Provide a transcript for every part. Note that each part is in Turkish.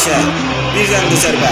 Birdən də zərbə.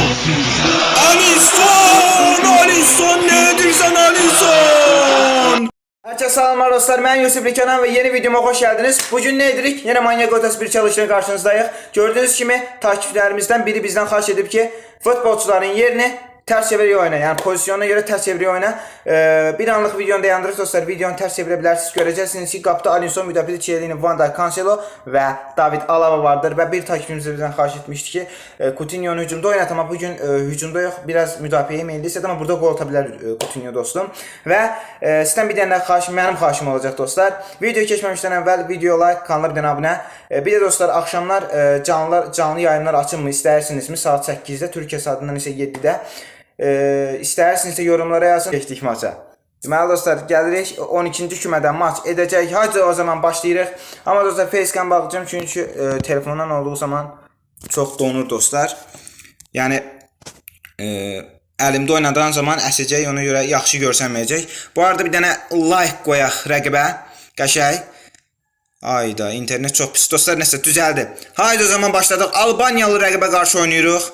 Alisson! Alisson nə edirsən Alisson? Herkese selamlar dostlar. Ben Yusuf Rikanan ve yeni videoma hoş geldiniz. Bugün ne edirik? Yine Manyak Otas bir çalışıyla karşınızdayız. Gördüğünüz gibi takipçilerimizden biri bizden xahiş edip ki futbolcuların yerini ters çeviriyor oyna. Yani pozisyonuna göre ters çeviriyor oyna. Ee, bir anlık videonu dayandırır dostlar. Videonu ters çevirebilirsiniz. Göreceksiniz ki kapta Alisson, müdafiədə Chiellini, Van Dijk, Cancelo ve David Alaba vardır. Ve bir takipçimiz de bizden xahiş etmişti ki e, Coutinho'nu hücumda oynat ama bugün e, hücumda yok. Biraz müdafiəyə meyilli ama burada gol atabilir e, Coutinho dostum. Ve e, sizdən bir də xahişim, mənim xahişim olacaq dostlar. Video keçməmişdən əvvəl video like, kanala bir dənə abunə. E, bir də dostlar axşamlar e, canlılar canlı yayımlar açılmı istəyirsinizmi? Saat 8-də Türkiyə saatından isə 7-də. E, istəyirsinizsə yorumlara yazın. Keçdik maça. Deməli dostlar, gəlirik 12-ci kümədən maç edəcək. Hadi o zaman başlayırıq. Amma dostlar facecam bağlayacağım çünki e, telefondan olduğu zaman çox donur dostlar. Yəni e, əlimdə oynadığım zaman əsəcək, ona görə yaxşı görsənməyəcək. Bu arada bir dənə like qoyaq rəqibə. Qəşəng. Ayda internet çox pis dostlar, nəsə düzəldi. Haydi o zaman başladıq. Albaniyalı rəqibə qarşı oynayırıq.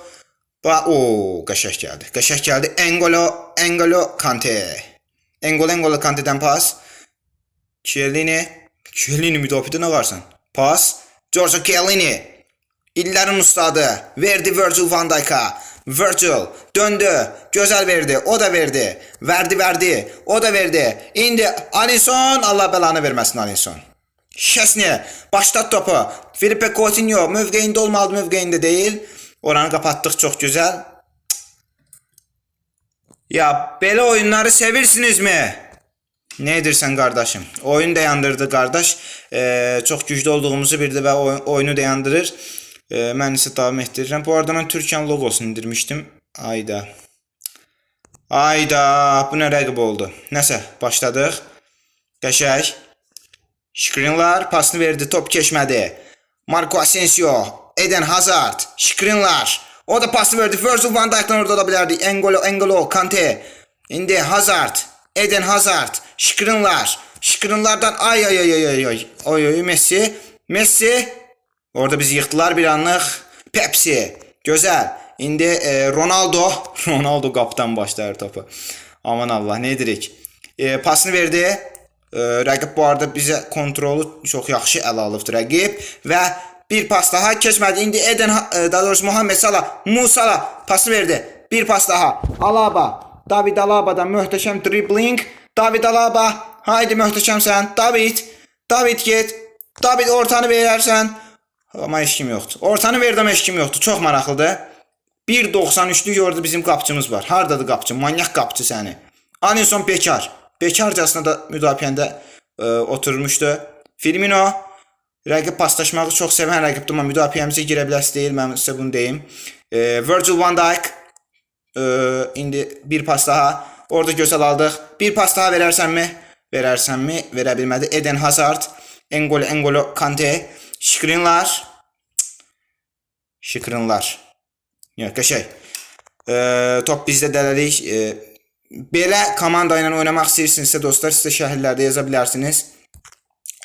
Ba o qəşəng gəldi. Qəşəng gəldi. Engolo, Engolo Kante. Engolo, Engolo Kante'dən pas. Chiellini. Chiellini müdafiədə nə varsan? Pas. Giorgio Chiellini. İllərin ustadı. Verdi Virgil van Dijk'a. Virgil döndü. Güzel verdi. O da verdi. Verdi verdi. O da verdi. İndi Alisson. Allah belanı verməsin Alisson. Şesni. Başlat topu. Filipe Coutinho mövqeyində olmalı mövqeyində değil. Oranı kapattık çok güzel. Ya belə oyunları sevirsiniz mi? Ne edirsən qardaşım? Oyun dayandırdı qardaş. Ee, çox güclü olduğumuzu bildi və oy oyunu dayandırır. Ee, mən isə davam etdirirəm. Bu arada mən Türkiyan logosunu indirmişdim. Ayda. Ayda, bu nə rəqib oldu? Nəsə, başladıq. Qəşəng. Şikrinlar pasını verdi, top keçmədi. Marco Asensio, Eden Hazard, Şikrinlar. O da pasını verdi. Virgil van Dijk'tan orada olabilirdi. Engolo, Engolo, Kante. İndi Hazard, Eden Hazard, Şikrinlar. Şikrinlardan ay ay ay ay ay ay. Oy oy Messi. Messi. Orada bizi yıktılar bir anlık. Pepsi. Güzel. İndi e, Ronaldo. Ronaldo kaptan başlar topu. Aman Allah ne edirik. E, pasını verdi. E, rəqib bu arada bizə kontrolu çox yaxşı ələ alıbdı rəqib və bir pas daha keçmədi. İndi Eden e, daha doğrusu Muhammed Salah, Musala pası verdi. Bir pas daha. Alaba. David Alaba'dan möhtəşəm dribbling. David Alaba. Haydi möhtəşəmsən. David. David get. David ortanı verərsən. Amma heç kim yoxdur. Ortanı verdi amma heç kim yoxdur. Çox maraqlıdır. 1.93'lük orada bizim qapçımız var. Hardadır qapçı? Manyak qapçı səni. Alisson bekar. Bekarcasına da müdafiəndə e, oturmuşdu. Firmino rəqib paslaşmağı çox sevən rəqibdir, amma müdafiəmizə girə biləsi deyil, mən sizə bunu deyim. E, Virgil van Dijk e, indi bir pas daha. Orada gözəl aldıq. Bir pas daha verərsənmi? Verərsənmi? Verə bilmədi. Eden Hazard, Engolo, Engolo Kante, Şikrinlar. Şikrinlar. Yox, qəşəng. E, top bizdə dələlik. E, belə komanda ilə oynamaq istəyirsinizsə dostlar, siz də şərhlərdə yaza bilərsiniz.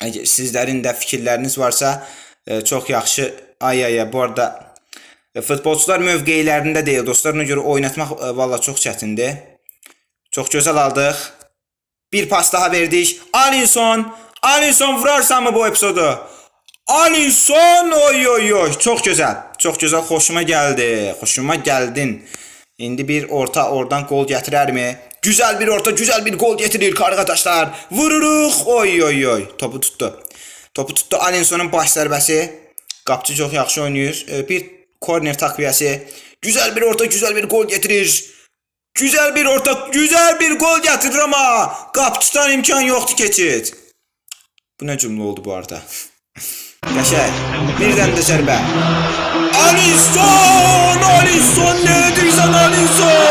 Əgər sizlərin də fikirləriniz varsa, e, çox yaxşı. Ay ay bu arada e, futbolçular mövqeylərində deyil dostlar. Ona görə oynatmaq e, valla çox çətindir. Çox gözəl aldıq. Bir pas daha verdik. Alisson, Alisson vurarsanmı bu epizodu? Alisson, oy oy oy, çox gözəl. Çox gözəl, xoşuma gəldi. Xoşuma gəldin. İndi bir orta oradan gol gətirərmi? Güzel bir orta, güzel bir gol getirir arkadaşlar. Vururuq. Oy oy oy. Topu tuttu. Topu tuttu Alisson'un baş zərbəsi. Qapçı çox yaxşı oynayır. Ee, Bir korner takviyəsi. Güzel bir orta, güzel bir gol getirir. Güzel bir orta, güzel bir gol getirir ama qapçıdan imkan yoxdur keçid. Bu nə cümlə oldu bu arada? Qəşəng. Birdən də zərbə. Alisson! Alisson nə edirsən Alisson?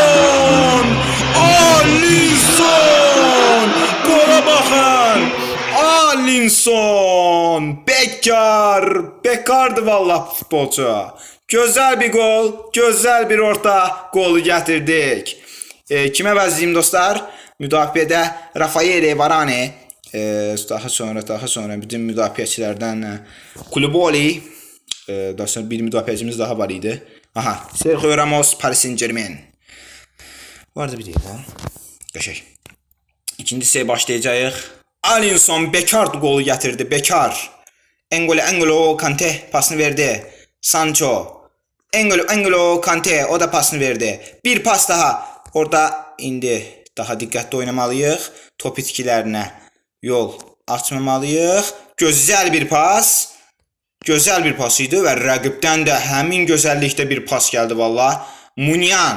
Alisson! Bekar! Bekardı vallahi futbolçu. Gözəl bir gol, gözəl bir orta qolu gətirdik. E, kimə vəzliyim dostlar? Müdafiədə Rafael Varane, e, daha sonra daha sonra bütün müdafiəçilərdən Kuluboli, E, daha sonra bir müdafiəçimiz daha var idi. Aha, Sergio Ramos Paris Saint-Germain. Vardı bir deyil ha. Qəşəng. İkinci hissəyə başlayacağıq. Alinson bekar qolu gətirdi, bekar. Engolo Engolo Kante pasını verdi. Sancho. Engolo Engolo Kante o da pasını verdi. Bir pas daha. Orada indi daha diqqətli oynamalıyıq. Top itkilərinə yol açmamalıyıq. Gözəl bir pas. Gözəl bir pas idi və rəqibdən də həmin gözəllikdə bir pas gəldi valla. Munyan.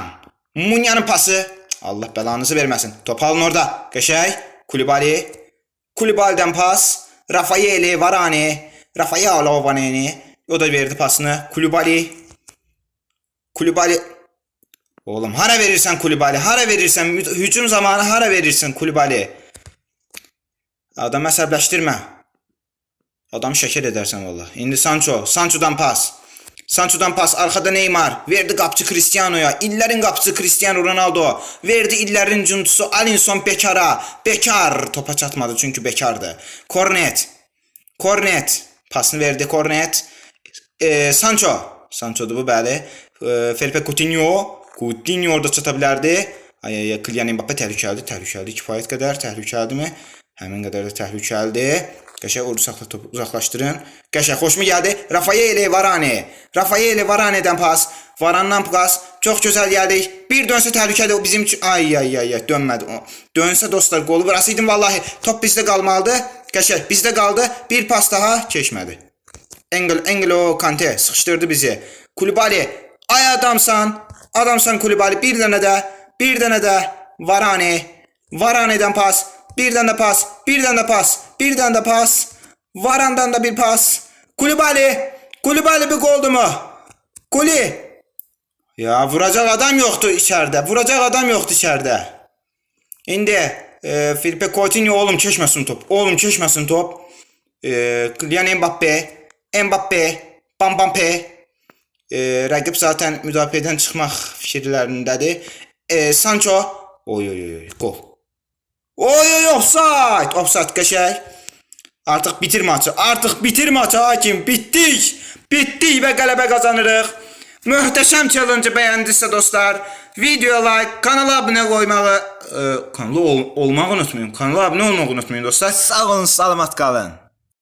Munyanın pası. Allah bəlanızı verməsin. Top alın orada. Qəşəng. Kulibali. Kulibal'den pas. Rafaeli Varane. Rafael Varane. O da verdi pasını. Kulibali. Kulibali. Oğlum hara verirsen Kulibali. Hara verirsen hücum zamanı hara verirsin Kulibali. Adam əsəbləşdirmə. Adam şəkər edərsən valla. İndi Sancho. Sancho'dan pas. Sancho'dan pas. Arkada Neymar. Verdi qapçı Cristiano'ya. İllərin qapçısı Cristiano Ronaldo. Verdi illərin cuntusu Alinson Bekar'a. Bekar. Topa çatmadı çünkü bekardı. Kornet. Kornet. Pasını verdi Kornet. Ee, Sancho. Sancho'du bu bəli. Ee, Felipe Coutinho. Coutinho orada çata bilərdi. Ay ay Kylian Mbappe təhlükəlidir. Təhlükəlidir. Kifayət qədər təhlükəlidirmi? Həmin qədər də təhlükəlidir. Qəşəng ordu saxla topu uzaqlaşdırın. Qəşəng xoşmu gəldi? Rafael Varane. Rafael Varane'dən pas. Varandan pas. Çox gözəl gəldik. Bir dönsə təhlükəli o bizim üçün. Ay ay ay ay dönmədi o. Dönsə dostlar qolu burasıydı vallahi. Top bizdə qalmalıdı. Qəşəng bizdə qaldı. Bir pas daha keçmədi. Engel Engelo Kante sıkıştırdı bizi. Kulibali ay adamsan. Adamsan Kulibali bir tane de bir tane de Varane. Varane'den pas. Bir de pas. Bir de pas. Bir de pas. Varan'dan da bir pas. Kulibali. Kulibali bir goldu mu? Kuli. Ya vuracak adam yoktu içeride. Vuracak adam yoktu içeride. İndi e, Filipe Coutinho oğlum çeşmesin top. Oğlum çeşmesin top. E, Kylian Mbappe. Mbappe. Bam Bampe. E, rəqib zaten müdafiədən çıxmaq fikirlərindədir. E, Sancho. Oy oy oy gol. Oy oy offside. Offside qəşəng. Artıq bitir maçı. Artıq bitir maçı hakim. Bitdik. Bitdik və qələbə qazanırıq. Möhtəşəm challenge bəyəndinizsə dostlar, video like, kanala abunə qoymağı, e, kanala ol olmağı unutmayın. Kanala abunə olmağı unutmayın dostlar. Sağ olun, salamat qalın.